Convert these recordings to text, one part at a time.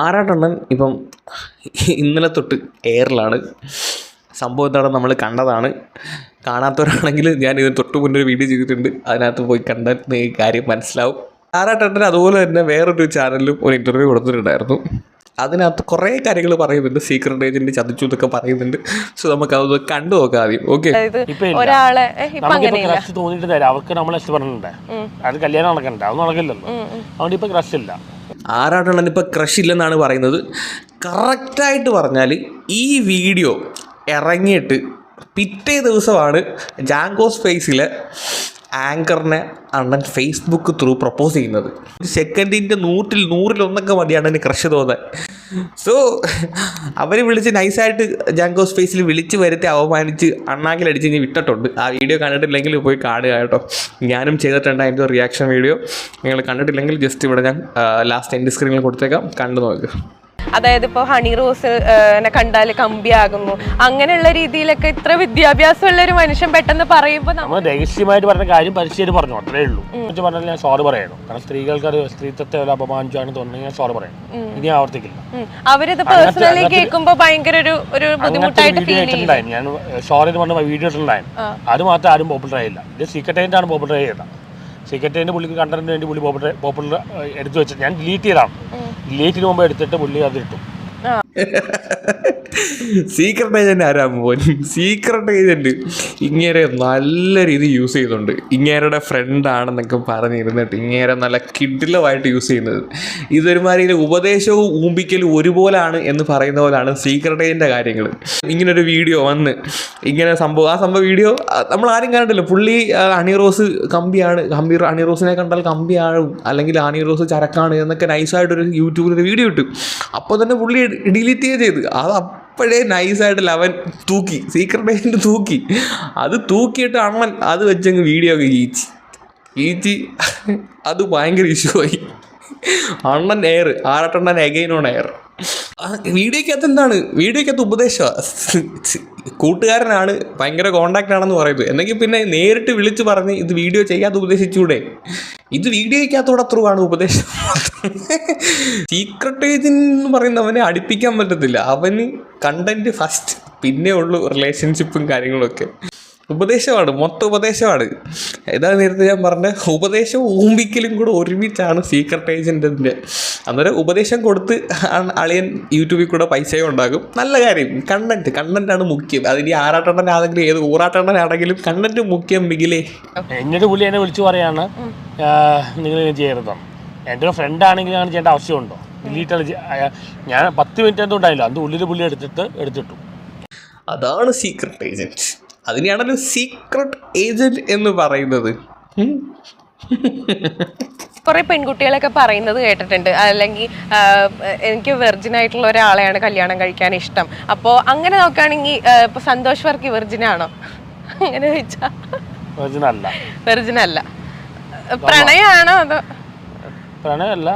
ആറാട്ടെണ്ണൻ ഇപ്പം ഇന്നലെ തൊട്ട് എയറിലാണ്. സംഭവം എന്താണെന്ന് നമ്മൾ കണ്ടതാണ്. കാണാത്തവരാണെങ്കിൽ ഞാൻ ഇതിന് തൊട്ട് മുന്നേ ഒരു വീഡിയോ ചെയ്തിട്ടുണ്ട്. അതിനകത്ത് പോയി കണ്ടാൽ നിങ്ങൾക്ക് കാര്യം മനസ്സിലാവും. ആറാട്ടെണ്ണൻ അതുപോലെ തന്നെ വേറൊരു ചാനലിലും ഒരു ഇന്റർവ്യൂ കൊടുത്തിട്ടുണ്ടായിരുന്നു. അതിനകത്ത് കുറേ കാര്യങ്ങൾ പറയുന്നുണ്ട്. സീക്രട്ട് ഏജന്റ് ചതിച്ചു എന്നൊക്കെ പറയുന്നുണ്ട്. സോ നമുക്ക് അത് കണ്ടു നോക്കാം ആദ്യം. ഓക്കെ അതായത് ഇപ്പൊ ഒരാളെ തരാം അവർക്ക് നമ്മളെ ഇഷ്ടപ്പെടണ്ടേ അത് കല്യാണം നടക്കണ്ട. അത് നടക്കില്ലല്ലോ. അതുകൊണ്ട് ഇപ്പൊ ക്രഷ് ഇല്ല. ആറാട്ടെണ്ണൻ ഇപ്പോൾ ക്രഷ് ഇല്ലെന്നാണ് പറയുന്നത്. കറക്റ്റായിട്ട് പറഞ്ഞാൽ ഈ വീഡിയോ ഇറങ്ങിയിട്ട് പിറ്റേ ദിവസമാണ് ജാങ്കോസ് സ്പേസിലെ ആങ്കറിനെ അണ്ണൻ ഫേസ്ബുക്ക് ത്രൂ പ്രപ്പോസ് ചെയ്യുന്നത്. സെക്കൻഡിന്റെ നൂറ്റിൽ നൂറിലൊന്നൊക്കെ മതി അണ്ണന് ക്രഷ് തോന്നാൻ. സോ അവർ വിളിച്ച് നൈസായിട്ട് ജാങ്കോ സ്പേസിൽ വിളിച്ച് വരുത്തി അവമാനിച്ച് അണ്ണാക്കിലടിച്ച് ഇനി വിട്ടിട്ടുണ്ട്. ആ വീഡിയോ കണ്ടിട്ടില്ലെങ്കിൽ പോയി കാണുക കേട്ടോ. ഞാനും ചെയ്തിട്ടുണ്ട് അതിന്റെ റിയാക്ഷൻ വീഡിയോ നിങ്ങൾ കണ്ടിട്ടില്ലെങ്കിൽ ജസ്റ്റ് ഇവിടെ ഞാൻ ലാസ്റ്റ് എന്റെ സ്ക്രീനിൽ കൊടുത്തേക്കാം. കണ്ടു നോക്കുക അതായത് ഇപ്പോൾ ഹണി റോസ് കണ്ടാൽ കമ്പിയാകുന്നു. അങ്ങനെയുള്ള രീതിയിലൊക്കെ ഇത്ര വിദ്യാഭ്യാസമുള്ള ഒരു മനുഷ്യൻ പെട്ടെന്ന് പറയുമ്പോൾ നമ്മൾ രഹസ്യമായിട്ട് പറഞ്ഞ കാര്യം പരിശീലനം പറഞ്ഞു അത്രേ ഉള്ളൂ. എന്ന് പറഞ്ഞാൽ ഞാൻ സോറി പറയണം. കാരണം സ്ത്രീകൾക്ക് അത് സ്ത്രീത്വത്തെ ഒരു അപമാനിച്ചാണ് തോന്നുന്നത് ഞാൻ സോറി പറയണം. ഇനി ആവർത്തിക്കില്ല. അവരത് പേഴ്സണലി കേൾക്കുമ്പോൾ ഭയങ്കര ഒരു ഒരു ബുദ്ധിമുട്ടായിട്ട് വീഡിയോ ഫീൽ ചെയ്യും. ഞാൻ സോറി എന്ന് പറഞ്ഞ വീഡിയോ ഇട്ടിട്ടുണ്ടായിരുന്നു അത് മാത്രം ആരും പോപ്പുലർ ആയില്ല. ഇത് സീക്രട്ട് ആണ് പോപ്പുലർ ചെയ്തത്. സീക്രട്ട് അതിന്റെ പുള്ളിക്ക് കണ്ടന്റിന് വേണ്ടി പുള്ളി പോപ്പുലർ പോപ്പുലർ എടുത്തു വെച്ചത് ഞാൻ ഡിലീറ്റ് ചെയ്തതാണ്. ഡിലീറ്റിന് മുമ്പ് എടുത്തിട്ട് പുള്ളി അത് ഇട്ടു. സീക്രട്ട് ഏജന്റ് ആരാ മോൻ? സീക്രട്ട് ഏജന്റ് ഇങ്ങേരെ നല്ല രീതി യൂസ് ചെയ്യുന്നുണ്ട്. ഇങ്ങേരുടെ ഫ്രണ്ടാണെന്നൊക്കെ പറഞ്ഞിരുന്നിട്ട് ഇങ്ങേരെ നല്ല കിഡിലമായിട്ട് യൂസ് ചെയ്യുന്നത്. ഇതൊരുമാതിരി ഉപദേശവും ഊമ്പിക്കലും ഒരുപോലാണ് എന്ന് പറയുന്ന പോലാണ് സീക്രട്ട് ഏജന്റെ കാര്യങ്ങൾ ഇങ്ങനൊരു വീഡിയോ വന്ന് ഇങ്ങനെ സംഭവം ആ സംഭവം വീഡിയോ നമ്മൾ ആരും കണ്ടില്ല പുള്ളി അണിറോസ് കമ്പിയാണ്. കമ്പി അണിറോസിനെ കണ്ടാൽ കമ്പിയാണ് അല്ലെങ്കിൽ അണിറോസ് ചരക്കാണ് എന്നൊക്കെ നൈസായിട്ടൊരു യൂട്യൂബിൽ ഒരു വീഡിയോ ഇട്ടു. അപ്പോൾ തന്നെ പുള്ളി ഡിലീറ്റ് ചെയ്ത്. അത് അപ്പോഴേ നൈസായിട്ട് ലവൻ തൂക്കി സീക്രട്ട് ഏജന്റ് തൂക്കി. അത് തൂക്കിയിട്ട് അണ്ണൻ അത് വെച്ചങ്ങ് വീഡിയോ ഒക്കെ ഈച്ചി ഈച്ചി അത് ഭയങ്കര ഇഷ്യൂ ആയി. അണ്ണൻ എയർ ആറട്ടെണ്ണൻ എഗൈൻ എയർ വീഡിയോക്കകത്ത് എന്താണ്? വീഡിയോക്കകത്ത് ഉപദേശമാണ് കൂട്ടുകാരനാണ് ഭയങ്കര കോണ്ടാക്റ്റ് ആണെന്ന് പറയുന്നത്. എന്നെങ്കിൽ പിന്നെ നേരിട്ട് വിളിച്ച് പറഞ്ഞ് ഇത് വീഡിയോ ചെയ്യാതെ ഉപദേശിച്ചൂടെ? ഇത് വീഡിയോയ്ക്കകത്തോടെ ത്രൂ ആണ് ഉപദേശം. സീക്രട്ട് ഏജന്റ് എന്ന് പറയുന്നവനെ അടുപ്പിക്കാൻ പറ്റത്തില്ല. അവന് കണ്ടന്റ് ഫസ്റ്റ് പിന്നെ ഉള്ളു റിലേഷൻഷിപ്പും കാര്യങ്ങളൊക്കെ. ഉപദേശമാണ് മൊത്തം ഉപദേശമാണ്. ഇതാ നേരത്തെ ഞാൻ പറഞ്ഞ ഉപദേശം ഊമ്പിക്കലും കൂടെ ഒരുമിച്ചാണ് സീക്രട്ട് ഏജന്റിന്റെ അന്നേരം ഉപദേശം കൊടുത്ത് അളിയൻ യൂട്യൂബിൽ കൂടെ പൈസയും ഉണ്ടാകും. നല്ല കാര്യം കണ്ടന്റ് കണ്ടന്റാണ് മുഖ്യം. അതിന് ആറാട്ടെണ്ണനാണെങ്കിലും ഏത് ഊറാട്ടെണ്ണനാണെങ്കിലും കണ്ടന്റ് മുഖ്യം മികിലേ എന്നൊരു പുള്ളി എന്നെ വിളിച്ചു പറയാണ് നിങ്ങൾ ഇങ്ങനെ ചെയ്യരുതെന്ന് എന്റെ ഒരു ഫ്രണ്ട് ആണെങ്കിൽ അങ്ങനെ ചെയ്യേണ്ട ആവശ്യമുണ്ടോ? ഡിലീറ്റ് ഞാൻ പത്ത് മിനിറ്റ് എന്തോ ഉണ്ടായില്ല. അത് ഉള്ളിൽ പുള്ളി എടുത്തിട്ട് എടുത്തിട്ടു. അതാണ് സീക്രട്ട് ഏജന്റ് അതിനെയാണല്ലോ സീക്രട്ട് ഏജന്റ് എന്ന് പറയുന്നത്. കുറെ പെൺകുട്ടികളൊക്കെ പറയുന്നത് കേട്ടിട്ടുണ്ട്. അല്ലെങ്കിൽ എനിക്ക് വെർജിൻ ആയിട്ടുള്ള ഒരാളെയാണ് കല്യാണം കഴിക്കാൻ ഇഷ്ടം. അപ്പോ അങ്ങനെ നോക്കുകയാണെങ്കിൽ ഇപ്പൊ സന്തോഷ് വർക്ക് വെർജിൻ ആണോ? അങ്ങനെ ചോദിച്ചാൽ വെർജിൻ അല്ല. പ്രണയമാണോ അതോ? പ്രണയമല്ല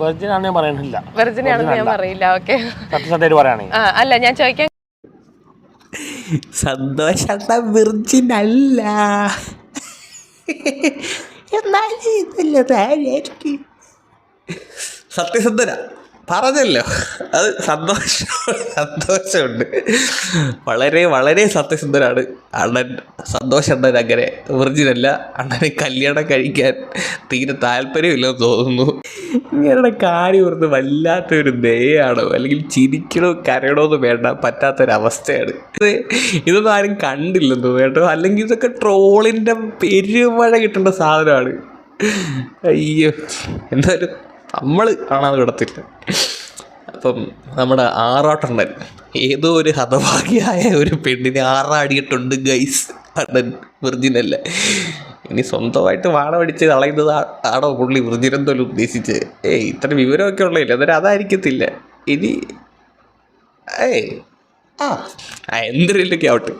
വെർജിൻ ആണെന്ന് ഞാൻ പറയുന്നില്ല. വെർജിൻ ആണെന്ന് ഞാൻ പറയില്ല. ഓക്കെ അല്ല ഞാൻ ചോദിക്കാൻ സന്തോഷ വിർജിൻ അല്ല. എന്നാലും ഇതല്ല സത്യസന്ധന. പറഞ്ഞല്ലോ. അത് സന്തോഷം സന്തോഷമുണ്ട്. വളരെ വളരെ സത്യസന്ധനാണ് അണ്ണൻ. സന്തോഷം അണ്ണൻ അങ്ങനെ ഒറിജിനല്ല അണ്ണനെ കല്യാണം കഴിക്കാൻ തീരെ താല്പര്യമില്ലെന്ന് തോന്നുന്നു. ഇങ്ങനെ കാര്യം ഓർത്ത് വല്ലാത്തൊരു ദയാണോ അല്ലെങ്കിൽ ചിരിക്കണോ കരയണോ എന്ന് വേണ്ട. പറ്റാത്തൊരവസ്ഥയാണ്. ഇത് ഇതൊന്നും ആരും കണ്ടില്ലെന്ന് കേട്ടോ. അല്ലെങ്കിൽ ഇതൊക്കെ ട്രോളിന്റെ പെരുമഴ കിട്ടേണ്ട സാധനമാണ്. അയ്യോ എന്തായാലും നമ്മൾ കാണാതെ കിടത്തില്ല. അപ്പം നമ്മുടെ ആറാട്ടണ്ണൻ ഏതോ ഒരു ഹതഭാഗ്യായ ഒരു പെണ്ണിനെ ആറാടിയിട്ടുണ്ട് ഗൈസ്. അണ്ണൻ വിർജിനല്ല. ഇനി സ്വന്തമായിട്ട് വാട പഠിച്ച് കളയുന്നത് ആടോ പുള്ളി വിർജിനെന്തോലും ഉദ്ദേശിച്ച്? ഏയ് ഇത്ര വിവരമൊക്കെ ഉള്ളതില്ല. അന്നേരം അതായിരിക്കത്തില്ല. ഇനി ഏയ് ആ എന്തെങ്കിലുമൊക്കെ ആവട്ടെ